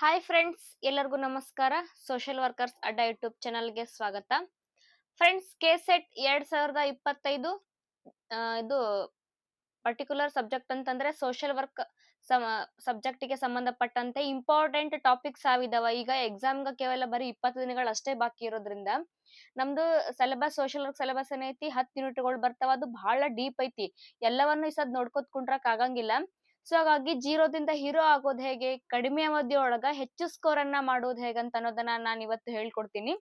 Hi friends ಎಲ್ಲರಿಗೂ ನಮಸ್ಕಾರ. Social workers ಅಡ್ಡ ಯೂಟ್ಯೂಬ್ ಚಾನಲ್ಗೆ ಸ್ವಾಗತ. ಫ್ರೆಂಡ್ಸ್ ಕೆ ಸೆಟ್ ಎರಡ್ ಸಾವಿರದ ಇಪ್ಪತ್ತೈದು ಇದು ಪರ್ಟಿಕ್ಯುಲರ್ ಸಬ್ಜೆಕ್ಟ್ ಅಂತಂದ್ರೆ ಸೋಷಿಯಲ್ ವರ್ಕ್ ಸಬ್ಜೆಕ್ಟ್ಗೆ ಸಂಬಂಧಪಟ್ಟಂತೆ ಇಂಪಾರ್ಟೆಂಟ್ ಟಾಪಿಕ್ಸ್ ಆಗಿದಾವ ಈಗ ಎಕ್ಸಾಮ್ಗೆ ಕೇವಲ ಬರೀ ಇಪ್ಪತ್ತು ದಿನಗಳು ಅಷ್ಟೇ ಬಾಕಿ ಇರೋದ್ರಿಂದ ನಮ್ದು ಸಿಲೆಬಸ್ ಸೋಷಿಯಲ್ ವರ್ಕ್ ಸಿಲೆಬಸ್ ಏನೈತಿ? ಹತ್ತು ಯೂನಿಟ್ಗಳು ಬರ್ತಾವ. ಅದು ಬಹಳ ಡೀಪ್ ಐತಿ. ಎಲ್ಲವನ್ನು ಈ ಸದ್ ನೋಡ್ಕೊತ್ ಕುಂಡ್ರಕ್ ಆಗಂಗಿಲ್ಲ. ಸೊ ಹಾಗಾಗಿ ಜೀರೋದಿಂದ ಹೀರೋ ಆಗೋದು ಹೇಗೆ? ಕಡಿಮೆ ಅವಧಿಯೊಳಗ ಹೆಚ್ಚು ಸ್ಕೋರ್ ಅನ್ನ ಮಾಡೋದು ಅಂತ ಅನ್ನೋದನ್ನ ನಾನು ಇವತ್ತು ಹೇಳ್ಕೊಡ್ತೀನಿ.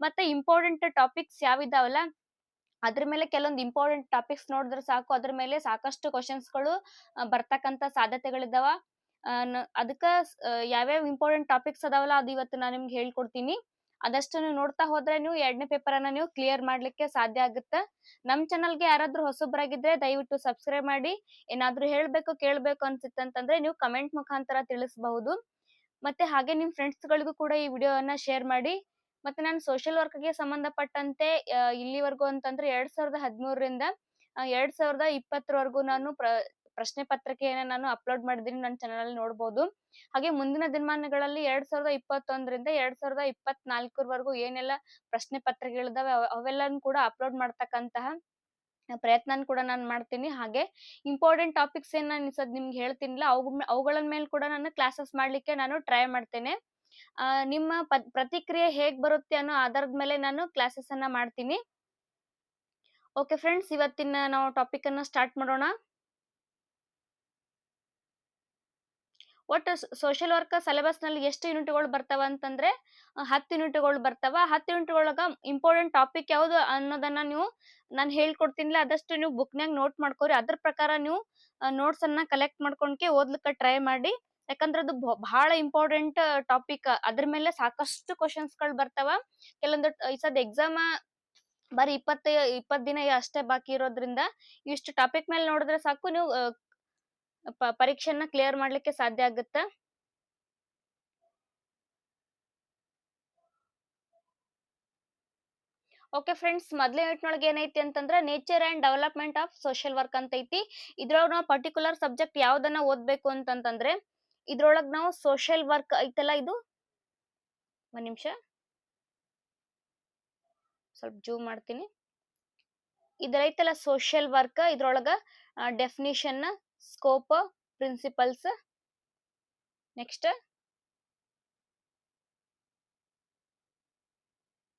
ಮತ್ತೆ ಇಂಪಾರ್ಟೆಂಟ್ ಟಾಪಿಕ್ಸ್ ಯಾವಿದಾವಲ್ಲ? ಅದ್ರ ಮೇಲೆ ಕೆಲವೊಂದು ಇಂಪಾರ್ಟೆಂಟ್ ಟಾಪಿಕ್ಸ್ ನೋಡಿದ್ರೆ ಸಾಕು. ಅದ್ರ ಮೇಲೆ ಸಾಕಷ್ಟು ಕ್ವಶನ್ಸ್ಗಳು ಆ, ಬರ್ತಕ್ಕಂತ ಸಾಧ್ಯತೆಗಳಿದಾವ. ಅದಕ್ಕ ಯಾವ್ಯಾವ ಇಂಪಾರ್ಟೆಂಟ್ ಟಾಪಿಕ್ಸ್ ಅದಾವಲ್ಲ ಅದು ಇವತ್ತು ನಾನು ನಿಮ್ಗೆ ಹೇಳ್ಕೊಡ್ತೀನಿ. ಅದಷ್ಟು ನೀವು ನೋಡ್ತಾ ಹೋದ್ರೆ ನೀವು ಎರಡನೇ ಪೇಪರ್ ಅನ್ನ ನೀವು ಕ್ಲಿಯರ್ ಮಾಡ್ಲಿಕ್ಕೆ ಸಾಧ್ಯ ಆಗುತ್ತೆ. ನಮ್ ಚಾನಲ್ಗೆ ಯಾರಾದ್ರೂ ಹೊಸಬ್ರಾಗಿದ್ರೆ ದಯವಿಟ್ಟು ಸಬ್ಸ್ಕ್ರೈಬ್ ಮಾಡಿ. ಏನಾದ್ರೂ ಹೇಳ್ಬೇಕು, ಕೇಳ್ಬೇಕು ಅನ್ಸಿತ್ತಂತಂದ್ರೆ ನೀವು ಕಮೆಂಟ್ ಮುಖಾಂತರ ತಿಳಿಸಬಹುದು. ಮತ್ತೆ ಹಾಗೆ ನಿಮ್ ಫ್ರೆಂಡ್ಸ್ ಗಳಿಗೂ ಕೂಡ ಈ ವಿಡಿಯೋವನ್ನ ಶೇರ್ ಮಾಡಿ. ಮತ್ತೆ ನಾನು ಸೋಷಿಯಲ್ ವರ್ಕ್ಗೆ ಸಂಬಂಧಪಟ್ಟಂತೆ ಇಲ್ಲಿವರೆಗೂ ಅಂತಂದ್ರೆ ಎರಡ್ ಸಾವಿರದ ಹದಿಮೂರರಿಂದ ಎರಡ್ ಸಾವಿರದ ಇಪ್ಪತ್ತರವರೆಗೂ ನಾನು ಪ್ರಶ್ನೆ ಪತ್ರಿಕೆಯನ್ನ ನಾನು ಅಪ್ಲೋಡ್ ಮಾಡಿದೀನಿ ನನ್ನ ಚಾನಲ್ ಅಲ್ಲಿ ನೋಡಬಹುದು ಹಾಗೆ ಮುಂದಿನ ದಿನಮಾನಗಳಲ್ಲಿ ಎರಡ್ ಸಾವಿರದ ಇಪ್ಪತ್ತೊಂದರಿಂದ ಎರಡ್ ಸಾವಿರದ ಇಪ್ಪತ್ನಾಲ್ಕರವರೆಗೂ ಏನೆಲ್ಲ ಪ್ರಶ್ನೆ ಪತ್ರಿಕೆಗಳಿದಾವೆ ಅವ- ಅವೆಲ್ಲನೂ ಕೂಡ ಅಪ್ಲೋಡ್ ಮಾಡ್ತಕ್ಕಂತಹ ಪ್ರಯತ್ನ ಕೂಡ ನಾನು ಮಾಡ್ತೀನಿ. ಹಾಗೆ ಇಂಪಾರ್ಟೆಂಟ್ ಟಾಪಿಕ್ಸ್ ಏನ್ ನಾನು ಸದ್ ನಿಮ್ಗೆ ಹೇಳ್ತೀನಿಲ್ಲ, ಅವು ಅವುಗಳ ಮೇಲೆ ಕೂಡ ನಾನು ಕ್ಲಾಸಸ್ ಮಾಡ್ಲಿಕ್ಕೆ ನಾನು ಟ್ರೈ ಮಾಡ್ತೇನೆ. ನಿಮ್ಮ ಪ್ರತಿಕ್ರಿಯೆ ಹೇಗ್ ಬರುತ್ತೆ ಅನ್ನೋ ಆಧಾರದ ಮೇಲೆ ನಾನು ಕ್ಲಾಸಸ್ ಅನ್ನ ಮಾಡ್ತೀನಿ. ಓಕೆ ಫ್ರೆಂಡ್ಸ್ ಇವತ್ತಿನ ನಾವು ಟಾಪಿಕ್ ಅನ್ನ ಸ್ಟಾರ್ಟ್ ಮಾಡೋಣ. ಒಟ್ಟು ಸೋಷಿಯಲ್ ವರ್ಕ್ ಸಿಲೆಬಸ್ನಲ್ಲಿ ಎಷ್ಟು ಯೂನಿಟ್ಗಳು ಬರ್ತಾವ ಅಂತಂದ್ರೆ ಹತ್ತು ಯೂನಿಟ್ಗಳು ಬರ್ತಾವ. ಹತ್ತು ಯೂನಿಟ್ ಒಳಗ ಇಂಪಾರ್ಟೆಂಟ್ ಟಾಪಿಕ್ ಯಾವ್ದು ಅನ್ನೋದನ್ನ ನೀವು ನಾನು ಹೇಳ್ಕೊಡ್ತೀನಿಲ್ಲ, ಅದಷ್ಟು ನೀವು ಬುಕ್ನ್ಯಾಗ ನೋಟ್ ಮಾಡ್ಕೋರಿ. ಅದ್ರ ಪ್ರಕಾರ ನೀವು ನೋಟ್ಸ್ ಅನ್ನ ಕಲೆಕ್ಟ್ ಮಾಡ್ಕೊಂಡ್ಕೆ ಓದ್ಲಿಕ್ಕೆ ಟ್ರೈ ಮಾಡಿ. ಯಾಕಂದ್ರೆ ಅದು ಬಹಳ ಇಂಪಾರ್ಟೆಂಟ್ ಟಾಪಿಕ್ ಅದ್ರ ಮೇಲೆ ಸಾಕಷ್ಟು ಕ್ವಶನ್ಸ್ಗಳು ಬರ್ತಾವ. ಕೆಲವೊಂದು ಈ ಸದ್ ಎಕ್ಸಾಮ್ ಬರೀ ಇಪ್ಪತ್ತ ಇಪ್ಪತ್ ದಿನ ಅಷ್ಟೇ ಬಾಕಿ ಇರೋದ್ರಿಂದ ಇಷ್ಟು ಟಾಪಿಕ್ ಮೇಲೆ ನೋಡಿದ್ರೆ ಸಾಕು. ನೀವು ಆ, ಪ- ಪರೀಕ್ಷೆನ ಕ್ಲಿಯರ್ ಮಾಡ್ಲಿಕ್ಕೆ ಸಾಧ್ಯ ಆಗುತ್ತ? ಓಕೆ ಫ್ರೆಂಡ್ಸ್ ಮೊದಲೇ ಯೂನಿಟ್ನೊಳಗೆ ಏನೈತಿ ಅಂತಂದ್ರೆ nature and development of social work ಅಂತ ಐತಿ ಇದ್ರೊಳಗೆ ನಾವು ಪರ್ಟಿಕ್ಯುಲರ್ ಸಬ್ಜೆಕ್ಟ್ ಯಾವ್ದನ್ನ ಓದ್ಬೇಕು ಅಂತಂತಂದ್ರೆ ಇದ್ರೊಳಗ್ ನಾವು ಸೋಷಿಯಲ್ ವರ್ಕ್ ಐತಲ್ಲ ಇದು? ಒಂದ್ ನಿಮಿಷ. ಸ್ವಲ್ಪ ಜೂಮ್ ಮಾಡ್ತೀನಿ. ಇದ್ರೈತಲ್ಲ ಸೋಷಿಯಲ್ ವರ್ಕ್ ಇದ್ರೊಳಗ definition scope principles next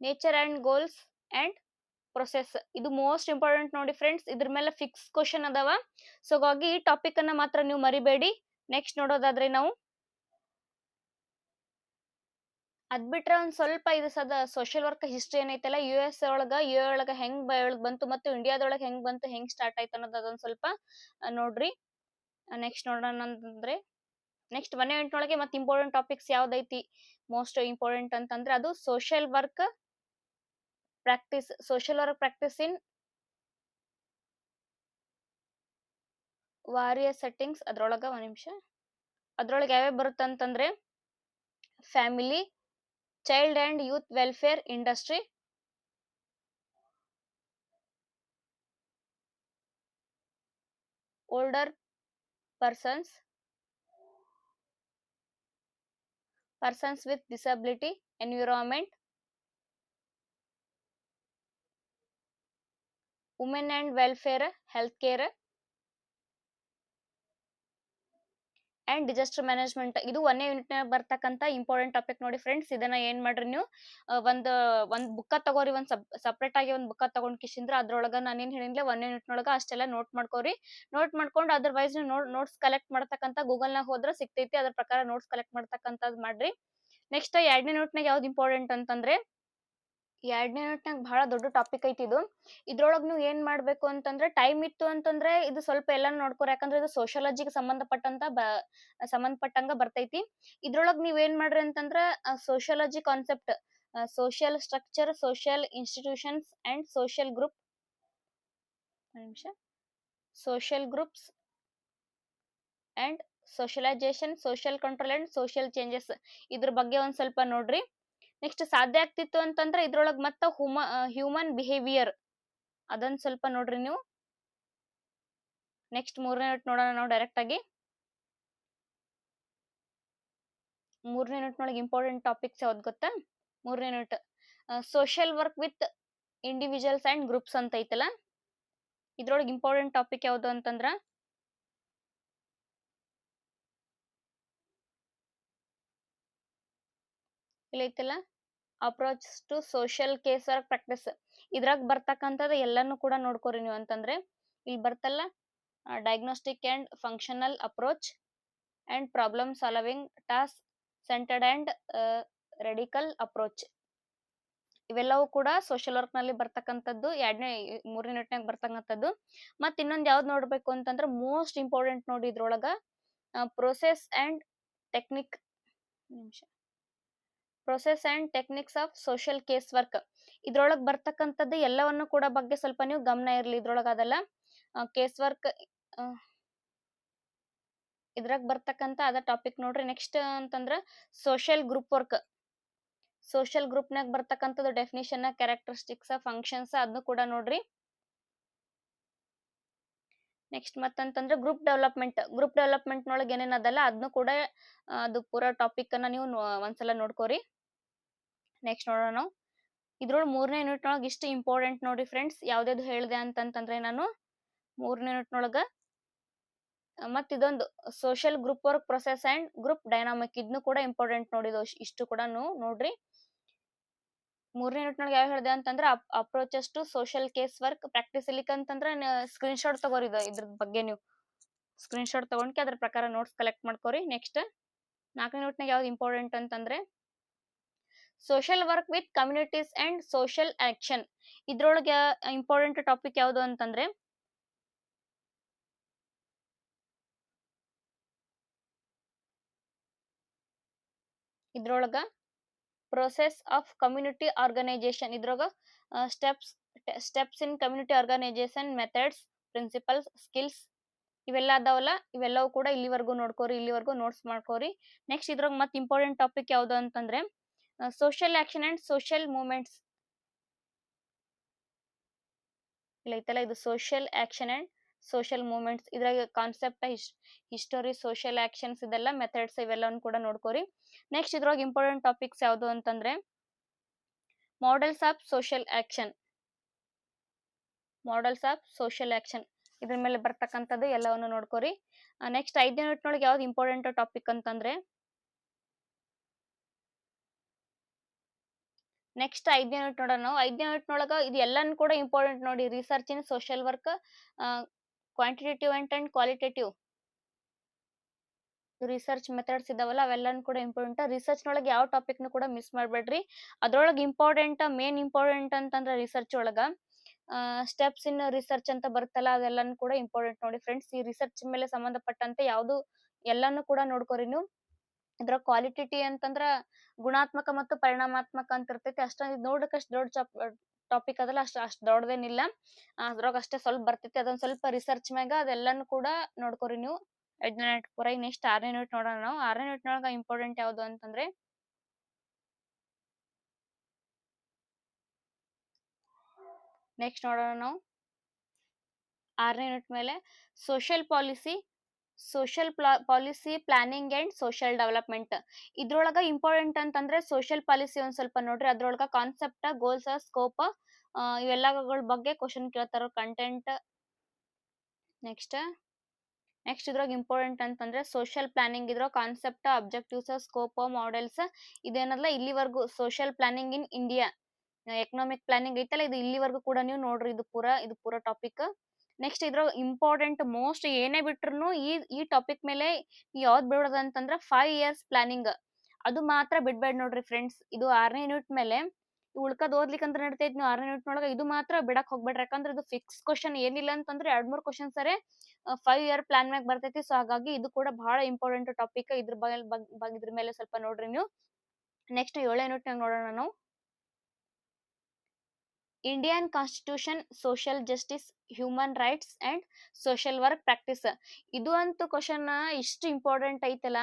nature and goals and process ಇದು ಮೋಸ್ಟ್ ಇಂಪಾರ್ಟೆಂಟ್ ನೋಡಿ ಫ್ರೆಂಡ್ಸ್ ಇದ್ರ ಮೇಲೆ ಫಿಕ್ಸ್ ಕ್ವಶನ್ ಅದಾವ. ಸೊ ಹಾಗಾಗಿ ಈ ಟಾಪಿಕ್ ಅನ್ನ ಮಾತ್ರ ನೀವು ಮರಿಬೇಡಿ. ನೆಕ್ಸ್ಟ್ ನೋಡೋದಾದ್ರೆ ನಾವು. ಅದ್ ಬಿಟ್ರೆ ಒಂದ್ ಸ್ವಲ್ಪ ಇದು ಸದ ಸೋಷಿಯಲ್ ವರ್ಕ್ ಹಿಸ್ಟ್ರಿ ಏನೈತಲ್ಲ ಯು ಎಸ್ ಒಳಗ ಯು ಒಳಗ ಹೆಂಗ್ ಬಂತು, ಮತ್ತು ಇಂಡಿಯಾದೊಳಗ ಹೆಂಗ್ ಬಂತು, ಹೆಂಗ್ ಸ್ಟಾರ್ಟ್ ಆಯ್ತು ಅದೊಂದ್ ಸ್ವಲ್ಪ ನೋಡ್ರಿ. ನೆಕ್ಸ್ಟ್ ನೋಡೋಣ ಅಂತಂದ್ರೆ ನೆಕ್ಸ್ಟ್ ಒನ್ ಎಂಟೊಳಗೆ ಮತ್ತೆ ಇಂಪಾರ್ಟೆಂಟ್ ಟಾಪಿಕ್ಸ್ ಯಾವ್ದೈತಿ? ಮೋಸ್ಟ್ ಇಂಪಾರ್ಟೆಂಟ್ ಅಂತಂದ್ರೆ ಅದು social work practice social work practice in various settings ಅದ್ರೊಳಗ ಒಂದ್ ನಿಮಿಷ. ಅದ್ರೊಳಗೆ ಯಾವ್ಯಾವ ಬರುತ್ತೆ ಅಂತಂದ್ರೆ family child and youth welfare industry older persons persons with disability environment women and welfare healthcare and disaster management ಇದು ಒಂದೇ ಯೂನಿಟ್ ಬರ್ತಕ್ಕಂತ ಇಂಪಾರ್ಟೆಂಟ್ ಟಾಪಿಕ್ ನೋಡಿ ಫ್ರೆಂಡ್ಸ್ ಇದನ್ನ ಏನ್ ಮಾಡ್ರಿ ನೀವು? ಒಂದ್ ಒಂದ್ ಬುಕ್ಕ ತಗೋರಿ, ಒಂದ್ ಸಪ್ರೇಟ್ ಆಗಿ ಒಂದ್ ಬುಕ್ಕ ತಗೊಂಡ್ ಕಿಶಿಂದ್ರ, ಅದ್ರೊಳಗ ನಾನೇನ್ ಹೇಳಿನ್ಲೆ ಒಂದೇ ಯೂನಿಟ್ ನೊಳಗ ಅಷ್ಟೆಲ್ಲ ನೋಟ್ ಮಾಡ್ಕೋರಿ. ನೋಟ್ ಮಾಡ್ಕೊಂಡು ಅದರ್ವೈಸ್ ನೋಟ್ಸ್ ಕಲೆಕ್ಟ್ ಮಾಡ್ತಕ್ಕಂತ ಗೂಗಲ್ ನಾಗ ಹೋದ್ರ ಸಿಕ್ತೈತಿ ಅದ್ರ ಪ್ರಕಾರ ನೋಟ್ಸ್ ಕಲೆಕ್ಟ್ ಮಾಡ್ತಕ್ಕಂತದ್ ಮಾಡ್ರಿ. ನೆಕ್ಸ್ಟ್ ಎರಡನೇ ನೋಟ್ನಾಗ ನಾಗ ಯಾವ್ದು ಇಂಪಾರ್ಟೆಂಟ್ ಅಂತಂದ್ರೆ ಎರಡನೇ ಯೂನಿಟ್ ನಾಗ ಬಹಳ ದೊಡ್ಡ ಟಾಪಿಕ್ ಐತಿ ಇದು. ಇದ್ರೊಳಗ್ ನೀವು ಏನ್ ಮಾಡ್ಬೇಕು ಅಂತಂದ್ರೆ ಟೈಮ್ ಇತ್ತು ಅಂತಂದ್ರೆ ಇದು ಸ್ವಲ್ಪ ಎಲ್ಲ ನೋಡ್ಕೋರಿ. ಯಾಕಂದ್ರೆ ಇದು ಸೋಷಿಯಾಲಜಿಗೆ ಸಂಬಂಧಪಟ್ಟಂತ ಬ, ಸಂಬಂಧಪಟ್ಟಂಗ ಬರ್ತೈತಿ. ಇದ್ರೊಳಗ್ ನೀವ್ ಏನ್ ಮಾಡ್ರಿ ಅಂತಂದ್ರ sociology concept social structure social institutions and social group ನಿಮಿಷ. Social groups and socialization social control and social changes ಇದ್ರ ಬಗ್ಗೆ ಒಂದ್ ಸ್ವಲ್ಪ ನೋಡ್ರಿ. ನೆಕ್ಸ್ಟ್ ಸಾಧ್ಯ ಆಗ್ತಿತ್ತು ಅಂತಂದ್ರೆ ಇದ್ರೊಳಗ್ ಮತ್ತ ಹುಮ ಹ್ಯೂಮನ್ ಬಿಹೇವಿಯರ್ ಅದನ್ನ ಸ್ವಲ್ಪ ನೋಡ್ರಿ ನೀವು. ನೆಕ್ಸ್ಟ್ ಮೂರನೇ ನೋಟ್ ನೋಡೋಣ ನಾವು ಡೈರೆಕ್ಟ್ ಆಗಿ. ಮೂರನೇ ಯೂನಿಟ್ನೊಳಗೆ ಇಂಪಾರ್ಟೆಂಟ್ ಟಾಪಿಕ್ಸ್ ಯಾವ್ದು ಗೊತ್ತಾ? ಮೂರನೇ note social work with individuals and groups ಅಂತ ಐತಲ್ಲ? ಇದ್ರೊಳಗೆ ಇಂಪಾರ್ಟೆಂಟ್ ಟಾಪಿಕ್ ಯಾವುದು ಅಂತಂದ್ರ? ಇಲ್ಲಿ ಐತಲ್ಲ? Approach to social case or practice ಇದ್ರಾಗ ಬರ್ತಕ್ಕಂಥದ್ದು ಎಲ್ಲಾನು ಕೂಡ ನೋಡ್ಕೊರಿ ನೀವು ಅಂತಂದ್ರೆ ಇಲ್ಲಿ ಬರ್ತಲ್ಲ diagnostic and functional approach and problem solving task centered and radical approach ಇವೆಲ್ಲವೂ ಕೂಡ ಸೋಷಿಯಲ್ ವರ್ಕ್ನಲ್ಲಿ ಬರ್ತಕ್ಕಂಥದ್ದು, ಎರಡನೇ, ಮೂರನೇ ನಿಟ್ಟಿನಾಗ ಬರ್ತಕ್ಕಂಥದ್ದು. ಮತ್ ಇನ್ನೊಂದು ಯಾವ್ದು ನೋಡ್ಬೇಕು ಅಂತಂದ್ರೆ ಮೋಸ್ಟ್ ಇಂಪಾರ್ಟೆಂಟ್ ನೋಡಿ ಇದ್ರೊಳಗ ಪ್ರೊಸೆಸ್ ಅಂಡ್ ಟೆಕ್ನಿಕ್ ನಿಮಿಷ. Process and techniques of social case work ಇದ್ರೊಳಗ್ ಬರ್ತಕ್ಕಂಥದ್ದು ಎಲ್ಲವನ್ನು ಕೂಡ ಬಗ್ಗೆ ಸ್ವಲ್ಪ ನೀವು ಗಮನ ಇರಲಿ. ಇದ್ರೊಳಗ ಅದಲ್ಲ ಕೇಸ್ ವರ್ಕ್ ಇದ್ರಾಗ ಬರ್ತಕ್ಕಂತ ಅದ ಟಾಪಿಕ್ ನೋಡ್ರಿ. ನೆಕ್ಸ್ಟ್ ಅಂತಂದ್ರ ಸೋಷಿಯಲ್ ಗ್ರೂಪ್ ವರ್ಕ್ ಸೋಷಿಯಲ್ ಗ್ರೂಪ್ನಾಗ ಬರ್ತಕ್ಕಂಥದ್ದು ಡೆಫಿನೇಷನ್ ಕ್ಯಾರೆಕ್ಟರಿಸ್ಟಿಕ್ಸ್ ಫಂಕ್ಷನ್ಸ್ ಅದನ್ನು ಕೂಡ ನೋಡ್ರಿ. ನೆಕ್ಸ್ಟ್ ಮತ್ತಂತಂದ್ರೆ ಗ್ರೂಪ್ ಡೆವಲಪ್ಮೆಂಟ್ ಗ್ರೂಪ್ ಡೆವಲಪ್ಮೆಂಟ್ ನೊಳಗೆ ಏನೇನದಲ್ಲ ಅದನ್ನು ಕೂಡ ಅದು ಪೂರಾ ಟಾಪಿಕ್ ಅನ್ನ ನೀವು ಒಂದ್ಸಲ ನೋಡ್ಕೋರಿ. ನೆಕ್ಸ್ಟ್ ನೋಡೋಣ. ನಾವು ಇದ್ರೊಳಗೆ ಮೂರನೇ ಯೂನಿಟ್ ನೊಳಗೆ ಇಷ್ಟು ಇಂಪಾರ್ಟೆಂಟ್ ನೋಡಿ ಫ್ರೆಂಡ್ಸ್ ಯಾವ್ದಾವ್ದು ಹೇಳಿದೆ ಅಂತಂತಂದ್ರೆ ನಾನು ಮೂರನೇ ಯೂನಿಟ್ ನೊಳಗ ಮತ್ ಇದೊಂದು social group work process and group dynamic ಇದನ್ನು ಕೂಡ ಇಂಪಾರ್ಟೆಂಟ್ ನೋಡಿದ ಇಷ್ಟು ಕೂಡ ನೋಡ್ರಿ. ಮೂರನೇ ಯೂನಿಟ್ ನೊಳಗೆ ಯಾವ ಹೇಳಿದೆ ಅಂತಂದ್ರೆ approaches to social case work practice ಅಂತಂದ್ರೆ ಸ್ಕ್ರೀನ್ ಶಾಟ್ ತಗೋರಿ ಇದು ಇದ್ರ ಬಗ್ಗೆ ನೀವು. ಸ್ಕ್ರೀನ್ ಶಾಟ್ ತಗೊಂಡ್ಕೆ ಅದ್ರ ಪ್ರಕಾರ ನೋಟ್ಸ್ ಕಲೆಕ್ಟ್ ಮಾಡ್ಕೋರಿ. ನೆಕ್ಸ್ಟ್ ನಾಲ್ಕನೇ ಯೂನಿಟ್ನಾಗ ಯಾವ್ದು ಇಂಪಾರ್ಟೆಂಟ್ ಅಂತಂದ್ರೆ social work with communities and social action ಇದ್ರೊಳಗೆ ಇಂಪಾರ್ಟೆಂಟ್ ಟಾಪಿಕ್ ಯಾವುದು ಅಂತಂದ್ರೆ, ಇದ್ರೊಳಗ ಪ್ರೊಸೆಸ್ ಆಫ್ ಕಮ್ಯುನಿಟಿ ಆರ್ಗನೈಸೇಷನ್ ಇದ್ರೊಳಗ steps steps in community organization methods principles skills ಇವೆಲ್ಲ ಅದಾವಲ್ಲ, ಇವೆಲ್ಲವೂ ಕೂಡ ಇಲ್ಲಿವರೆಗೂ ನೋಡ್ಕೋರಿ, ಇಲ್ಲಿವರೆಗೂ ನೋಟ್ಸ್ ಮಾಡ್ಕೋರಿ. ನೆಕ್ಸ್ಟ್ ಇದ್ರಾಗ ಮತ್ತೆ ಇಂಪಾರ್ಟೆಂಟ್ ಟಾಪಿಕ್ ಯಾವುದು ಅಂತಂದ್ರೆ social action and social movements ಇಲ್ಲ ಐತಲ್ಲ ಇದು social action and social movements ಇದ್ರಾಗ ಕಾನ್ಸೆಪ್ಟ್ ಹಿಸ್ಟೋರಿ ಸೋಷಿಯಲ್ ಆಕ್ಷನ್ಸ್ ಇದೆಲ್ಲ ಮೆಥಡ್ಸ್ ಇವೆಲ್ಲವನ್ನು ಕೂಡ ನೋಡ್ಕೋರಿ. ನೆಕ್ಸ್ಟ್ ಇದ್ರೊಳಗೆ ಇಂಪಾರ್ಟೆಂಟ್ ಟಾಪಿಕ್ಸ್ ಯಾವುದು ಅಂತಂದ್ರೆ models of social action models of social action ಇದ್ರ ಮೇಲೆ ಬರ್ತಕ್ಕಂಥದ್ದು ಎಲ್ಲವನ್ನು ನೋಡ್ಕೋರಿ. ನೆಕ್ಸ್ಟ್ ಐದನೇ ಯೂನಿಟ್ನೊಳಗೆ ಯಾವ್ದು ಇಂಪಾರ್ಟೆಂಟ್ ಟಾಪಿಕ್ ಅಂತಂದ್ರೆ ನೆಕ್ಸ್ಟ್ ಐದನೇ ಯೂನಿಟ್ ನೋಡೋಣ. ನಾವು ಐದನೇ ಯೂನಿಟ್ ನೊಳಗ ಇದು ಎಲ್ಲಾನು ಕೂಡ ಇಂಪಾರ್ಟೆಂಟ್ ನೋಡಿ. Research in social work quantitative and and qualitative research methods ಇದಾವಲ್ಲ ಅವೆಲ್ಲಾನು ಕೂಡ ಇಂಪಾರ್ಟೆಂಟ್ ರಿಸರ್ಚ್ ನೊಳಗೆ ಯಾವ ಟಾಪಿಕ್ ನು ಕೂಡ ಮಿಸ್ ಮಾಡ್ಬೇಡ್ರಿ. ಅದ್ರೊಳಗೆ ಇಂಪಾರ್ಟೆಂಟ್ ಮೇನ್ ಇಂಪಾರ್ಟೆಂಟ್ ಅಂತಂದ್ರೆ ರಿಸರ್ಚ್ ಒಳಗ. ಸ್ಟೆಪ್ಸ್ ಇನ್ ರಿಸರ್ಚ್ ಅಂತ ಬರುತ್ತಲ್ಲ, ಅದೆಲ್ಲಾನು ಕೂಡ ಇಂಪಾರ್ಟೆಂಟ್ ನೋಡಿ. ಫ್ರೆಂಡ್ಸ್ ಈ ರಿಸರ್ಚ್ ಮೇಲೆ ಸಂಬಂಧಪಟ್ಟಂತೆ ಯಾವ್ದು ಎಲ್ಲಾನು ಕೂಡ ನೋಡ್ಕೋರಿ ನೀವು. ಇದ್ರ ಕ್ವಾಲಿಟಿಟಿ ಅಂತಂದ್ರ ಗುಣಾತ್ಮಕ ಮತ್ತು ಪರಿಣಾಮಾತ್ಮಕ ಅಂತ ಇರ್ತೈತಿ. ಅಷ್ಟೊಂದು ನೋಡಕ್ ಅಷ್ಟ್ ದೊಡ್ಡ ಟಾಪಿಕ್ ಅದಲ್ಲ, ಅಷ್ಟ, ಅಷ್ಟ್ ದೊಡ್ಡದೇನಿಲ್ಲ ಅದ್ರೊಳಗ ಅಷ್ಟೇ ಸ್ವಲ್ಪ ಬರ್ತೈತಿ. ಅದೊಂದ್ ಸ್ವಲ್ಪ ರಿಸರ್ಚ್ ಮ್ಯಾಗ ಅದೆಲ್ಲಾನು ಕೂಡ ನೋಡ್ಕೊರಿ ನೀವು. ಐದನೇ ಯೂನಿಟ್ ಪೂರ ಈಗ ನೆಕ್ಸ್ಟ್ ಆರನೇ ಯೂನಿಟ್ ನೋಡೋಣ ನಾವು. ಆರನೇ ಯೂನಿಟ್ ನೊಳಗ ಇಂಪಾರ್ಟೆಂಟ್ ಯಾವ್ದು ಅಂತಂದ್ರೆ ನೆಕ್ಸ್ಟ್ ನೋಡೋಣ ನಾವು. ಆರನೇ ಯೂನಿಟ್ ಮೇಲೆ social policy social policy planning and social development ಇದ್ರೊಳಗ ಇಂಪಾರ್ಟೆಂಟ್ ಅಂತಂದ್ರೆ ಸೋಷಿಯಲ್ ಪಾಲಿಸಿ ಒಂದ್ ಸ್ವಲ್ಪ ನೋಡ್ರಿ, ಅದ್ರೊಳಗ ಕಾನ್ಸೆಪ್ಟ್ ಗೋಲ್ಸ್ ಸ್ಕೋಪ್ ಇವೆಲ್ಲಗಳ ಬಗ್ಗೆ ಕ್ವಶನ್ ಕೇಳ್ತಾರ ಕಂಟೆಂಟ್ ನೆಕ್ಸ್ಟ್ ನೆಕ್ಸ್ಟ್ ಇದ್ರಾಗ ಇಂಪಾರ್ಟೆಂಟ್ ಅಂತಂದ್ರೆ ಸೋಷಿಯಲ್ ಪ್ಲಾನಿಂಗ್ ಇದ್ರ ಕಾನ್ಸೆಪ್ಟ್ ಅಬ್ಜೆಕ್ಟಿವ್ಸ್ ಸ್ಕೋಪ್ ಮಾಡೆಲ್ಸ್ ಇದೇನಲ್ಲ ಇಲ್ಲಿವರೆಗೂ social planning in India economic planning ಐತಲ್ಲ, ಇದು ಇಲ್ಲಿವರೆಗೂ ಕೂಡ ನೀವು ನೋಡ್ರಿ, ಇದು ಪೂರ ಇದು ಪೂರ ಟಾಪಿಕ್ ನೆಕ್ಸ್ಟ್ ಇದ್ರ ಇಂಪಾರ್ಟೆಂಟ್ ಮೋಸ್ಟ್ ಏನೇ ಬಿಟ್ರು ಈ ಈ ಟಾಪಿಕ್ ಮೇಲೆ ಯಾವ್ದು ಬಿಡೋದು ಅಂತಂದ್ರೆ ಫೈವ್ ಇಯರ್ಸ್ ಪ್ಲಾನಿಂಗ್ ಅದು ಮಾತ್ರ ಬಿಡ್ಬೇಡ ನೋಡ್ರಿ ಫ್ರೆಂಡ್ಸ್ ಇದು ಆರನೇ ಯೂನಿಟ್ ಮೇಲೆ ಉಳ್ಕದ್ ಓದ್ಲಿಕ್ಕೆ ಅಂತ ನಡ್ತೈತಿ ನೀವು ಆರನೇ ಯೂನಿಟ್ ಒಳಗೆ ಇದು ಮಾತ್ರ ಬಿಡಕ್ ಹೋಗ್ಬೇಡ್ರಿ. ಯಾಕಂದ್ರೆ ಇದು ಫಿಕ್ಸ್ ಕ್ವಶನ್ ಏನಿಲ್ಲ ಅಂತಂದ್ರೆ ಎರಡ್ ಮೂರ್ ಕ್ವಶನ್ ಸರಿ ಫೈವ್ ಇಯರ್ ಪ್ಲಾನ್ ಮ್ಯಾಗ್ ಬರ್ತೈತಿ. ಸೊ ಹಾಗಾಗಿ ಇದು ಕೂಡ ಬಹಳ ಇಂಪಾರ್ಟೆಂಟ್ ಟಾಪಿಕ್ ಇದ್ರ ಬಗ್ಗೆ ಇದ್ರ ಮೇಲೆ ಸ್ವಲ್ಪ ನೋಡ್ರಿ ನೀವು. ನೆಕ್ಸ್ಟ್ ಏಳನೇ ಯೂನಿಟ್ ನೋಡೋಣ ನಾವು. Indian constitution social justice human rights and social work practice ಇದು ಅಂತೂ ಕ್ವಶನ್ ಇಷ್ಟು ಇಂಪಾರ್ಟೆಂಟ್ ಐತಲ್ಲ.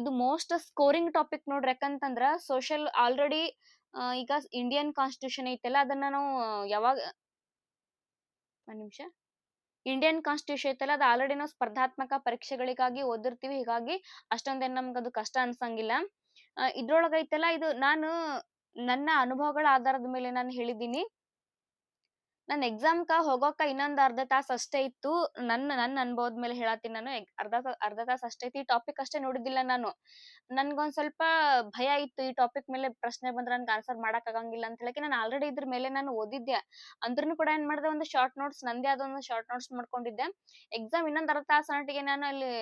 ಇದು ಮೋಸ್ಟ್ ಸ್ಕೋರಿಂಗ್ ಟಾಪಿಕ್ ನೋಡ್ರಿ ಯಾಕಂತಂದ್ರ ಸೋಷಿಯಲ್ ಆಲ್ರೆಡಿ ಈಗ ಇಂಡಿಯನ್ ಕಾನ್ಸ್ಟಿಟ್ಯೂಷನ್ ಐತಲ್ಲ, ಅದನ್ನ ನಾವು ಯಾವಾಗ, ಒಂದ್ ನಿಮಿಷ. ಇಂಡಿಯನ್ ಕಾನ್ಸ್ಟಿಟ್ಯೂಷನ್ ಐತಲ್ಲ, ಅದು ಆಲ್ರೆಡಿ ನಾವು ಸ್ಪರ್ಧಾತ್ಮಕ ಪರೀಕ್ಷೆಗಳಿಗಾಗಿ ಓದಿರ್ತೀವಿ, ಹೀಗಾಗಿ ಅಷ್ಟೊಂದೇನ್ ನಮ್ಗೆ ಅದು ಕಷ್ಟ ಅನ್ಸಂಗಿಲ್ಲ. ಇದ್ರೊಳಗೈತಲ್ಲ, ಇದು ನಾನು ನನ್ನ ಅನುಭವಗಳ ಆಧಾರದ ಮೇಲೆ ನಾನು ಹೇಳಿದ್ದೀನಿ. ನನ್ ಎಕ್ಸಾಮ್ ಕ ಹೋಗೋಕ ಇನ್ನೊಂದ್ ಅರ್ಧ ತಾಸ್ ಅಷ್ಟೇ ಇತ್ತು. ನನ್ನ ನನ್ನ ಅನುಭವದ ಮೇಲೆ ಹೇಳತ್ತೀನಿ ನಾನು. ಅರ್ಧ ಅರ್ಧ ತಾಸ್ ಅಷ್ಟೇ ಇತ್ತು. ಈ ಟಾಪಿಕ್ ಅಷ್ಟೇ ನೋಡಿದಿಲ್ಲ ನಾನು. ನನ್ಗೊಂದ್ ಸ್ವಲ್ಪ ಭಯ ಇತ್ತು. ಈ ಟಾಪಿಕ್ ಮೇಲೆ ಪ್ರಶ್ನೆ ಬಂದ್ರೆ ನನ್ಗೆ ಆನ್ಸರ್ ಮಾಡಕ್ ಆಗಂಗಿಲ್ಲ ಅಂತ ಹೇಳಕ್ಕೆ ನಾನು ಆಲ್ರೆಡಿ ಇದ್ರ ಮೇಲೆ ನಾನು ಓದಿದ್ದೆ. ಅಂದ್ರೂ ಕೂಡ ಏನ್ ಮಾಡಿದೆ, ಒಂದು ಶಾರ್ಟ್ ನೋಟ್ಸ್ ನಂದೇ ಆದ ಒಂದು ಶಾರ್ಟ್ ನೋಟ್ಸ್ ಮಾಡ್ಕೊಂಡಿದ್ದೆ. ಎಕ್ಸಾಮ್ ಇನ್ನೊಂದ್ ಅರ್ಧ ತಾಸ್ ಅನ್ನಟಿಗೆ ನಾನು ಅಲ್ಲಿ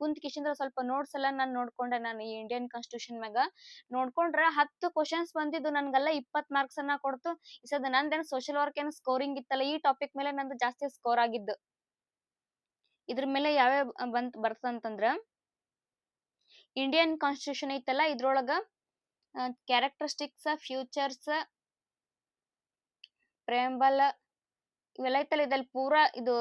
ಕುಂತ್ ಕಿಶಿಂದ್ರ ಸ್ವಲ್ಪ ನೋಟ್ಸ್ ಎಲ್ಲ ನಾನು ನೋಡ್ಕೊಂಡೆ ನಾನು ಈ ಇಂಡಿಯನ್ ಕಾನ್ಸ್ಟಿಟ್ಯೂಷನ್ ಮ್ಯಾಗ. ನೋಡ್ಕೊಂಡ್ರ ಹತ್ತು ಕ್ವಶನ್ಸ್ ಬಂದಿದ್ದು ನನ್ಗೆಲ್ಲ ಇಪ್ಪತ್ ಮಾರ್ಕ್ಸ್ ಅನ್ನ ಕೊಡ್ತು. ಈ ಸದ ನಂದೇನು ಸೋಷಿಯಲ್ ವರ್ಕ್ ಏನು ಸ್ಕೋರಿಂಗ್ ಇತ್ತಲ್ಲ ಈ ಟಾಪಿಕ್ ಮೇಲೆ ನಂದು ಜಾಸ್ತಿ ಸ್ಕೋರ್ ಆಗಿದ್ದು. ಇದ್ರ ಮೇಲೆ ಯಾವ್ಯಾವ ಬಂತ್ ಬರ್ತಂತಂದ್ರ ಇಂಡಿಯನ್ ಕಾನ್ಸ್ಟಿಟ್ಯೂಷನ್ ಐತಲ್ಲ, ಇದ್ರೊಳಗ ಕ್ಯಾರೆಕ್ಟರಿಸ್ಟಿಕ್ಸ್ ಫ್ಯೂಚರ್ಸ್ ಪ್ರೇಂಬಲ್ ಇವೆಲ್ಲ ಐತಲ್ಲ ಇದಲ್ಲಿ ಪೂರಾ ಇದು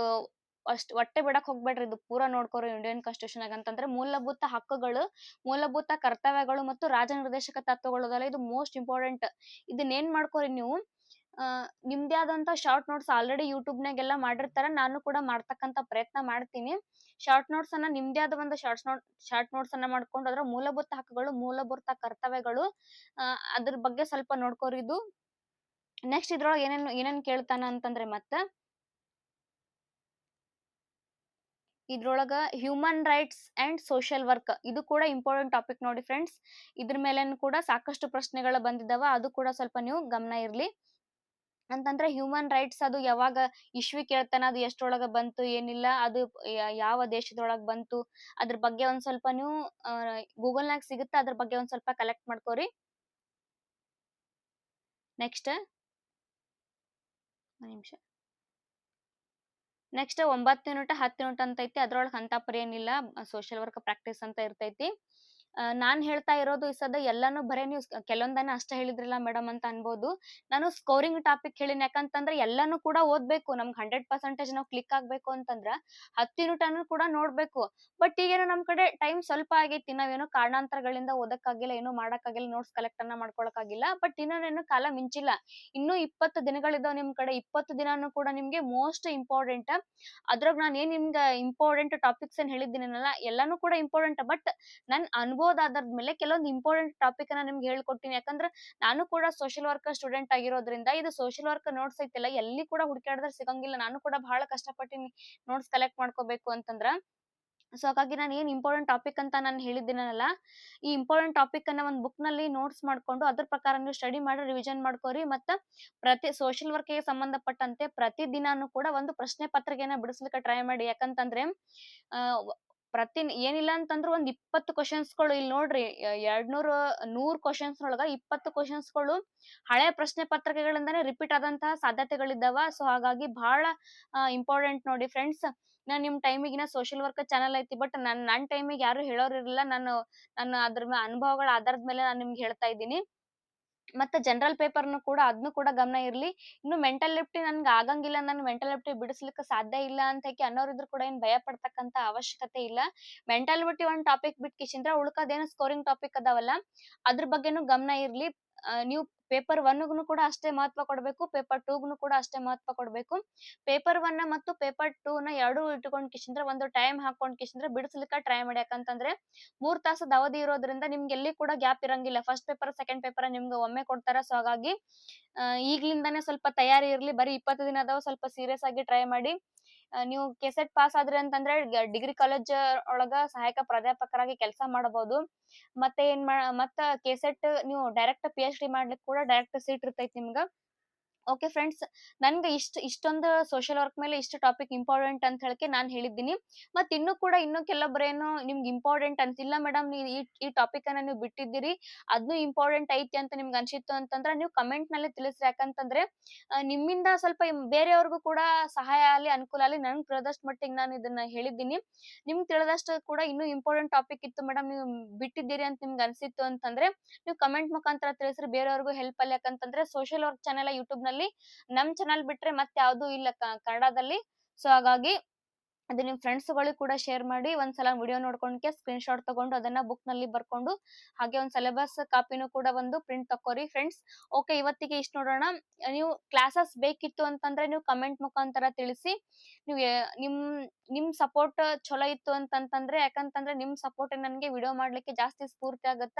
ಅಷ್ಟ್ ಒಟ್ಟೆ ಬಿಡಕ್ ಹೋಗ್ಬೇಡ್ರಿ, ಇದು ಪೂರಾ ನೋಡ್ಕೋರಿ ಇಂಡಿಯನ್ ಕಾನ್ಸ್ಟಿಟ್ಯೂಷನ್ ಅಂತಂದ್ರೆ, ಮೂಲಭೂತ ಹಕ್ಕುಗಳು, ಮೂಲಭೂತ ಕರ್ತವ್ಯಗಳು ಮತ್ತು ರಾಜ ನಿರ್ದೇಶಕ ತತ್ವಗಳು ಇದು ಮೋಸ್ಟ್ ಇಂಪಾರ್ಟೆಂಟ್ ಇದನ್ನ ಏನ್ ಮಾಡ್ಕೋರಿ ನೀವು ನಿಮ್ದೇ ಆದಂತ ಶಾರ್ಟ್ ನೋಟ್ಸ್ ಆಲ್ರೆಡಿ ಯೂಟ್ಯೂಬ್ ನಾಗೆಲ್ಲ ಮಾಡಿರ್ತಾರ, ನಾನು ಕೂಡ ಮಾಡ್ತಕ್ಕಂತ ಪ್ರಯತ್ನ ಮಾಡ್ತೀನಿ. ಶಾರ್ಟ್ ನೋಟ್ಸ್ ಅನ್ನ ನಿಮ್ದೇ ಆದ ಒಂದು ಶಾರ್ಟ್ ನೋಟ್ ಶಾರ್ಟ್ ನೋಟ್ಸ್ ಅನ್ನ ಮಾಡ್ಕೊಂಡು ಅದ್ರ ಮೂಲಭೂತ ಹಕ್ಕುಗಳು, ಮೂಲಭೂತ ಕರ್ತವ್ಯಗಳು ಅದ್ರ ಬಗ್ಗೆ ಸ್ವಲ್ಪ ನೋಡ್ಕೋರಿದ್ದು ನೆಕ್ಸ್ಟ್ ಇದ್ರೊಳಗೆ ಏನೇನ್ ಏನೇನ್ ಕೇಳ್ತಾನ ಅಂತಂದ್ರೆ ಮತ್ತ ಇದ್ರೊಳಗ human rights and social work ಇದು ಕೂಡ ಇಂಪಾರ್ಟೆಂಟ್ ಟಾಪಿಕ್ ನೋಡಿ ಫ್ರೆಂಡ್ಸ್ ಇದ್ರ ಮೇಲೆ ಕೂಡ ಸಾಕಷ್ಟು ಪ್ರಶ್ನೆಗಳು ಬಂದಿದ್ದಾವ ಅದು ಕೂಡ ಸ್ವಲ್ಪ ನೀವು ಗಮನ ಇರ್ಲಿ. ಅಂತಂದ್ರೆ ಹ್ಯೂಮನ್ ರೈಟ್ಸ್ ಅದು ಯಾವಾಗ ಇಶ್ವಿ ಕೇಳ್ತಾನ, ಅದು ಎಷ್ಟೊಳಗ ಬಂತು, ಏನಿಲ್ಲ, ಅದು ಯಾವ ದೇಶದೊಳಗ ಬಂತು, ಅದ್ರ ಬಗ್ಗೆ ಒಂದ್ ಸ್ವಲ್ಪ ನೀವು ಗೂಗಲ್ ನಾಗ ಸಿಗುತ್ತೆ, ಅದ್ರ ಬಗ್ಗೆ ಒಂದ್ ಸ್ವಲ್ಪ ಕಲೆಕ್ಟ್ ಮಾಡ್ಕೋರಿ. ನೆಕ್ಸ್ಟ್ ನಿಮಿಷ. ನೆಕ್ಸ್ಟ್ ಒಂಬತ್ತು ಯೂನಿಟ್ ಹತ್ತು ಯೂನಿಟ್ ಅಂತ ಐತಿ, ಅದ್ರೊಳಗೆ ಪರಿ ಏನಿಲ್ಲ ಸೋಷಿಯಲ್ ವರ್ಕ್ ಪ್ರಾಕ್ಟೀಸ್ ಅಂತ ಇರ್ತೈತಿ. ನಾನ್ ಹೇಳ್ತಾ ಇರೋದು ಈ ಸದ ಎಲ್ಲಾನು ಬರೇ ನೀವು ಕೆಲವೊಂದನ್ನ ಅಷ್ಟ ಹೇಳಿದ್ರಲ್ಲ ಮೇಡಮ್ ಅಂತ ಅನ್ಬೋದು. ನಾನು ಸ್ಕೋರಿಂಗ್ ಟಾಪಿಕ್ ಹೇಳಿನ ಯಾಕಂತಂದ್ರೆ ಎಲ್ಲಾನು ಕೂಡ ಓದ್ಬೇಕು. ನಮ್ಗೆ ಹಂಡ್ರೆಡ್ ಪರ್ಸೆಂಟೇಜ್ ನಾವು ಕ್ಲಿಕ್ ಆಗ್ಬೇಕು ಅಂತಂದ್ರ ಹತ್ತು ಯೂನಿಟ್ ಕೂಡ ನೋಡ್ಬೇಕು. ಬಟ್ ಈಗೇನೋ ನಮ್ ಕಡೆ ಟೈಮ್ ಸ್ವಲ್ಪ ಆಗೈತಿ. ನಾವೇನೋ ಕಾರಣಾಂತರಗಳಿಂದ ಓದಕ್ಕಾಗಿಲ್ಲ, ಏನೋ ಮಾಡಕ್ಕಾಗಿಲ್ಲ ನೋಟ್ಸ್ ಕಲೆಕ್ಟ್ ಅನ್ನ ಮಾಡ್ಕೊಳಕ್ಕಾಗಿಲ್ಲ. ಬಟ್ ಇನ್ನೇನು ಕಾಲ ಮಿಂಚಿಲ್ಲ. ಇನ್ನೂ ಇಪ್ಪತ್ತು ದಿನಗಳಿದಾವ್ ನಿಮ್ ಕಡೆ. ಇಪ್ಪತ್ತು ದಿನಾನು ಕೂಡ ನಿಮ್ಗೆ ಮೋಸ್ಟ್ ಇಂಪಾರ್ಟೆಂಟ್ ಅದ್ರಾಗ ನಾನು ಏನ್ ನಿಮ್ಗೆ ಇಂಪಾರ್ಟೆಂಟ್ ಟಾಪಿಕ್ಸ್ ಏನ್ ಹೇಳಿದ್ದೀನಲ್ಲ, ಎಲ್ಲಾನು ಕೂಡ ಇಂಪಾರ್ಟೆಂಟ್ ಬಟ್ ನನ್ ಅನುಭವದ ಆಧಾರದ ಮೇಲೆ ಕೆಲವೊಂದು ಇಂಪಾರ್ಟೆಂಟ್ ಟಾಪಿಕ್ ಅನ್ನ ನಿಮ್ಗೆ ಹೇಳ್ಕೊಡ್ತೀನಿ. ಯಾಕಂದ್ರೆ ನಾನು ಕೂಡ ಸೋಷಿಯಲ್ ವರ್ಕ್ ಸ್ಟೂಡೆಂಟ್ ಆಗಿರೋದ್ರಿಂದ ಇದು ಸೋಷಿಯಲ್ ವರ್ಕ್ ನೋಟ್ಸ್ ಐತಿಲ್ಲ ಎಲ್ಲಿ ಕೂಡ ಹುಡುಕಾಡಿದ್ರೆ ಸಿಗಂಗಿಲ್ಲ. ನಾನು ಕೂಡ ಬಹಳ ಕಷ್ಟಪಟ್ಟಿನಿ ನೋಟ್ಸ್ ಕಲೆಕ್ಟ್ ಮಾಡ್ಕೋಬೇಕು ಅಂತಂದ್ರ. ಸೊ ಹಾಗಾಗಿ ನಾನು ಏನ್ ಇಂಪಾರ್ಟೆಂಟ್ ಟಾಪಿಕ್ ಅಂತ ನಾನು ಹೇಳಿದ್ದೀನಲ್ಲ, ಈ ಇಂಪಾರ್ಟೆಂಟ್ ಟಾಪಿಕ್ ಅನ್ನ ಒಂದು ಬುಕ್ನಲ್ಲಿ ನೋಟ್ಸ್ ಮಾಡ್ಕೊಂಡು ಅದ್ರ ಪ್ರಕಾರ ನೀವು ಸ್ಟಡಿ ಮಾಡಿ ರಿವಿಷನ್ ಮಾಡ್ಕೋರಿ. ಮತ್ತ ಪ್ರತಿ ಸೋಷಿಯಲ್ ವರ್ಕ್ಗೆ ಸಂಬಂಧಪಟ್ಟಂತೆ ಪ್ರತಿ ದಿನಾನು ಕೂಡ ಒಂದು ಪ್ರಶ್ನೆ ಪತ್ರಿಕೆನ ಬಿಡಿಸ್ಲಿಕ್ಕೆ ಟ್ರೈ ಮಾಡಿ. ಯಾಕಂತಂದ್ರೆ ಪ್ರತಿ ಏನಿಲ್ಲ ಅಂತಂದ್ರು ಒಂದ್ ಇಪ್ಪತ್ತು ಕ್ವಶನ್ಸ್ಗಳು ಇಲ್ಲಿ ನೋಡ್ರಿ ಎರಡ್ ನೂರ್ ನೂರ್ ಕ್ವಶನ್ಸ್ ಒಳಗ ಇಪ್ಪತ್ತು ಕ್ವಶನ್ಸ್ಗಳು ಹಳೆ ಪ್ರಶ್ನೆ ಪತ್ರಿಕೆಗಳಿಂದಾನೇ ರಿಪೀಟ್ ಆದಂತಹ ಸಾಧ್ಯತೆಗಳಿದ್ದಾವ. ಸೊ ಹಾಗಾಗಿ ಬಹಳ ಇಂಪಾರ್ಟೆಂಟ್ ನೋಡಿ ಫ್ರೆಂಡ್ಸ್ ನಾನ್ ನಿಮ್ ಟೈಮಿಗಿನ ಸೋಷಿಯಲ್ ವರ್ಕ್ ಚಾನಲ್ ಐತಿ ಬಟ್ ನನ್ ನನ್ ಟೈಮಿಗೆ ಯಾರು ಹೇಳೋರ್ ಇರಲಿಲ್ಲ ನಾನು ನನ್ನ ಅದ್ರ ಅನುಭವಗಳ ಆಧಾರದ ಮೇಲೆ ನಾನು ನಿಮ್ಗೆ ಹೇಳ್ತಾ ಇದ್ದೀನಿ. ಮತ್ತೆ ಜನರಲ್ ಪೇಪರ್ನು ಕೂಡ ಅದನ್ನು ಕೂಡ ಗಮನ ಇರ್ಲಿ. ಇನ್ನು ಮೆಂಟಲ್ ಲಿಫ್ಟಿ ನನ್ಗೆ ಆಗಂಗಿಲ್ಲ, ನಾನು ಮೆಂಟಲ್ ಲಿಫ್ಟಿ ಬಿಡಿಸ್ಲಿಕ್ಕೆ ಸಾಧ್ಯ ಇಲ್ಲ ಅಂತ ಅನ್ನೋರಿದ್ರು ಕೂಡ ಏನ್ ಭಯ ಪಡ್ತಕ್ಕಂತ ಅವಶ್ಯಕತೆ ಇಲ್ಲ. ಮೆಂಟಲ್ ಲಿಫ್ಟಿ ಒಂದ್ ಟಾಪಿಕ್ ಬಿಟ್ಟು ಕಿಶಿಂದ್ರ ಉಳ್ಕದೇನು ಸ್ಕೋರಿಂಗ್ ಟಾಪಿಕ್ ಅದಾವಲ್ಲ, ಅದ್ರ ಬಗ್ಗೆನು ಗಮನ ಇರ್ಲಿ. ನೀವು ಪೇಪರ್ ಒನ್ಗೂ ಕೂಡ ಅಷ್ಟೇ ಮಹತ್ವ ಕೊಡಬೇಕು ಪೇಪರ್ ಟೂಗ್ನು ಕೂಡ ಅಷ್ಟೇ ಮಹತ್ವ ಕೊಡಬೇಕು. ಪೇಪರ್ ಒನ್ ಮತ್ತು ಪೇಪರ್ ಟೂ ನ ಎರಡು ಇಟ್ಕೊಂಡ್ ಕಿಶಿಂದ್ರ, ಒಂದು ಟೈಮ್ ಹಾಕೊಂಡ್ ಕಿಶಿಂದ್ರ ಬಿಡಿಸ್ಲಿಕ್ಕೆ ಟ್ರೈ ಮಾಡಿ. ಯಾಕಂತಂದ್ರೆ, ಮೂರ್ ತಾಸದ ಅವಧಿ ಇರೋದ್ರಿಂದ ನಿಮ್ಗೆ ಎಲ್ಲಿ ಕೂಡ ಗ್ಯಾಪ್ ಇರಂಗಿಲ್ಲ. ಫಸ್ಟ್ ಪೇಪರ್ ಸೆಕೆಂಡ್ ಪೇಪರ್ ನಿಮ್ಗೆ ಒಮ್ಮೆ ಕೊಡ್ತಾರ. ಸೊ ಹಾಗಾಗಿ ಈಗ್ಲಿಂದಾನೇ ಸ್ವಲ್ಪ ತಯಾರಿ ಇರ್ಲಿ. ಬರೀ ಇಪ್ಪತ್ತು ದಿನ ಸ್ವಲ್ಪ ಸೀರಿಯಸ್ ಆಗಿ ಟ್ರೈ ಮಾಡಿ. ನೀವು ಕೆಸೆಟ್ ಪಾಸ್ ಆದ್ರೆ ಅಂತಂದ್ರೆ ಡಿಗ್ರಿ ಕಾಲೇಜ್ ಒಳಗ ಸಹಾಯಕ ಪ್ರಾಧ್ಯಾಪಕರಾಗಿ ಕೆಲಸ ಮಾಡಬಹುದು ಮತ್ತೆ ಏನ್ ಮತ್ತ ಕೆಸೆಟ್ ನೀವು ಡೈರೆಕ್ಟ್ ಪಿ ಎಚ್ ಡಿ ಮಾಡ್ಲಿಕ್ಕೆ ಕೂಡ ಡೈರೆಕ್ಟ್ ಸೀಟ್ ಇರ್ತೈತಿ ನಿಮ್ಗ. ಓಕೆ ಫ್ರೆಂಡ್ಸ್ ನನ್ಗೆ ಇಷ್ಟ, ಇಷ್ಟೊಂದು ಸೋಷಿಯಲ್ ವರ್ಕ್ ಮೇಲೆ ಇಷ್ಟು ಟಾಪಿಕ್ ಇಂಪಾರ್ಟೆಂಟ್ ಅಂತ ಹೇಳಕ್ಕೆ ನಾನು ಹೇಳಿದ್ದೀನಿ. ಮತ್ತೆ ಇನ್ನು ಕೂಡ ಇನ್ನು ಕೆಲವೊಬ್ಬರೇನು ನಿಮ್ಗೆ ಇಂಪಾರ್ಟೆಂಟ್ ಅಂತಿಲ್ಲ ಮೇಡಮ್ ನೀವು ಈ ಈ ಟಾಪಿಕ್ ಅನ್ನ ನೀವು ಬಿಟ್ಟಿದ್ದೀರಿ. ಅದನ್ನು ಇಂಪಾರ್ಟೆಂಟ್ ಐತಿ ಅಂತ ನಿಮ್ಗೆ ಅನ್ಸಿತ್ತು ಅಂತಂದ್ರೆ ನೀವು ಕಮೆಂಟ್ನಲ್ಲಿ ತಿಳಿಸ್ರಿ. ಯಾಕಂತಂದ್ರೆ ನಿಮ್ಮಿಂದ ಸ್ವಲ್ಪ ಬೇರೆಯವ್ರಿಗೂ ಕೂಡ ಸಹಾಯ ಆಗಲಿ, ಅನುಕೂಲ ಆಗಲಿ, ನನ್ಗೆ ತಿಳಿದಷ್ಟು ಮಟ್ಟಿಗೆ ನಾನು ಇದನ್ನ ಹೇಳಿದ್ದೀನಿ. ನಿಮ್ಗೆ ತಿಳಿದಷ್ಟು ಕೂಡ ಇನ್ನೂ ಇಂಪಾರ್ಟೆಂಟ್ ಟಾಪಿಕ್ ಇತ್ತು ಮೇಡಮ್ ನೀವು ಬಿಟ್ಟಿದ್ದೀರಿ ಅಂತ ನಿಮ್ಗೆ ಅನ್ಸಿತ್ತು ಅಂತಂದ್ರೆ, ನೀವು ಕಮೆಂಟ್ ಮುಖಾಂತರ ತಿಳಿಸ್ರಿ. ಬೇರೆಯವ್ರಿಗೂ ಹೆಲ್ಪ್ ಅಲ್ಲಿ ಯಾಕಂತಂದ್ರೆ ಸೋಷಿಯಲ್ ವರ್ಕ್ ಚಾನೆಲ್ ಯೂಟ್ಯೂಬ್ ನಮ್ ಚಾನಲ್ ಬಿಟ್ರೆ ಮತ್ತೆ ಯಾವ್ದು ಇಲ್ಲ ಕನ್ನಡದಲ್ಲಿ. ಸೊ ಹಾಗಾಗಿ ಅದು ನಿಮ್ ಫ್ರೆಂಡ್ಸ್ಗಳು ಕೂಡ ಶೇರ್ ಮಾಡಿ, ಒಂದ್ಸಲ ವಿಡಿಯೋ ನೋಡ್ಕೊಂಡ್ಕೆ ಸ್ಕ್ರೀನ್ ಶಾಟ್ ತಗೊಂಡು ಅದನ್ನ ಬುಕ್ನಲ್ಲಿ ಬರ್ಕೊಂಡು ಹಾಗೆ ಒಂದ್ ಸಿಲೆಬಸ್ ಕಾಪಿನೂ ಕೂಡ ಒಂದು ಪ್ರಿಂಟ್ ತಕೋರಿ ಫ್ರೆಂಡ್ಸ್. ಓಕೆ, ಇವತ್ತಿಗೆ ಇಷ್ಟ ನೋಡೋಣ. ನೀವು ಕ್ಲಾಸಸ್ ಬೇಕಿತ್ತು ಅಂತಂದ್ರೆ ನೀವು ಕಮೆಂಟ್ ಮುಖಾಂತರ ತಿಳಿಸಿ. ನೀವು ನಿಮ್ ನಿಮ್ ಸಪೋರ್ಟ್ ಚಲೋ ಇತ್ತು ಅಂತಂತಂದ್ರೆ, ಯಾಕಂತಂದ್ರೆ ನಿಮ್ ಸಪೋರ್ಟ್ ನನ್ಗೆ ವಿಡಿಯೋ ಮಾಡ್ಲಿಕ್ಕೆ ಜಾಸ್ತಿ ಸ್ಫೂರ್ತಿ ಆಗತ್ತ?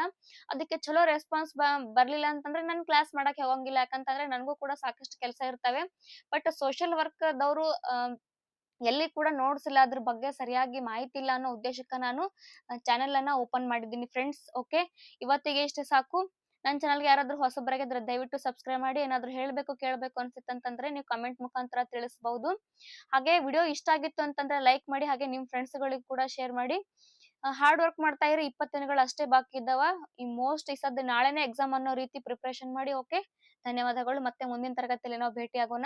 ಅದಕ್ಕೆ ಚಲೋ ರೆಸ್ಪಾನ್ಸ್ ಬರ್ಲಿಲ್ಲ ಅಂತಂದ್ರೆ ನನ್ ಕ್ಲಾಸ್ ಮಾಡಕ್ ಹೋಗಂಗಿಲ್ಲ, ಯಾಕಂತಂದ್ರೆ ನನಗೂ ಕೂಡ ಸಾಕಷ್ಟು ಕೆಲಸ ಇರ್ತವೆ. ಬಟ್ ಸೋಷಿಯಲ್ ವರ್ಕ್ ದವರು ಎಲ್ಲಿ ಕೂಡ ನೋಟ್ಸ್ ಇಲ್ಲ ಅದ್ರ ಬಗ್ಗೆ ಸರಿಯಾಗಿ ಮಾಹಿತಿ ಇಲ್ಲ ಅನ್ನೋ ಉದ್ದೇಶಕ್ಕೆ ನಾನು ಚಾನೆಲ್ ಅನ್ನ ಓಪನ್ ಮಾಡಿದ್ದೀನಿ ಫ್ರೆಂಡ್ಸ್ ಓಕೆ ಇವತ್ತಿಗೆ ಇಷ್ಟೇ ಸಾಕು. ನನ್ನ ಚಾನಲ್ಗೆ ಯಾರಾದ್ರೂ ಹೊಸಬರಾಗಿದ್ರೆ ದಯವಿಟ್ಟು ಸಬ್ಸ್ಕ್ರೈಬ್ ಮಾಡಿ, ಏನಾದ್ರು ಹೇಳ್ಬೇಕು, ಕೇಳಬೇಕು ಅನ್ಸಿತ್ತಂತಂದ್ರೆ ನೀವು ಕಮೆಂಟ್ ಮುಖಾಂತರ ತಿಳಿಸಬಹುದು. ಹಾಗೆ ವಿಡಿಯೋ ಇಷ್ಟ ಆಗಿತ್ತು ಅಂತಂದ್ರೆ ಲೈಕ್ ಮಾಡಿ, ಹಾಗೆ ನಿಮ್ ಫ್ರೆಂಡ್ಸ್ ಗಳಿಗೆ ಕೂಡ ಶೇರ್ ಮಾಡಿ. ಹಾರ್ಡ್ ವರ್ಕ್ ಮಾಡ್ತಾ ಇರೋ, ಇಪ್ಪತ್ತು ದಿನಗಳು ಅಷ್ಟೇ ಬಾಕಿ ಇದ್ದಾವ. ಈ ಮೋಸ್ಟ್ ಈ ಸದ್ಯ ನಾಳೆನೇ ಎಕ್ಸಾಮ್ ಅನ್ನೋ ರೀತಿ ಪ್ರಿಪರೇಷನ್ ಮಾಡಿ ಓಕೆ ಧನ್ಯವಾದಗಳು, ಮತ್ತೆ ಮುಂದಿನ ತರಗತಿಯಲ್ಲಿ ನಾವು ಭೇಟಿ ಆಗೋಣ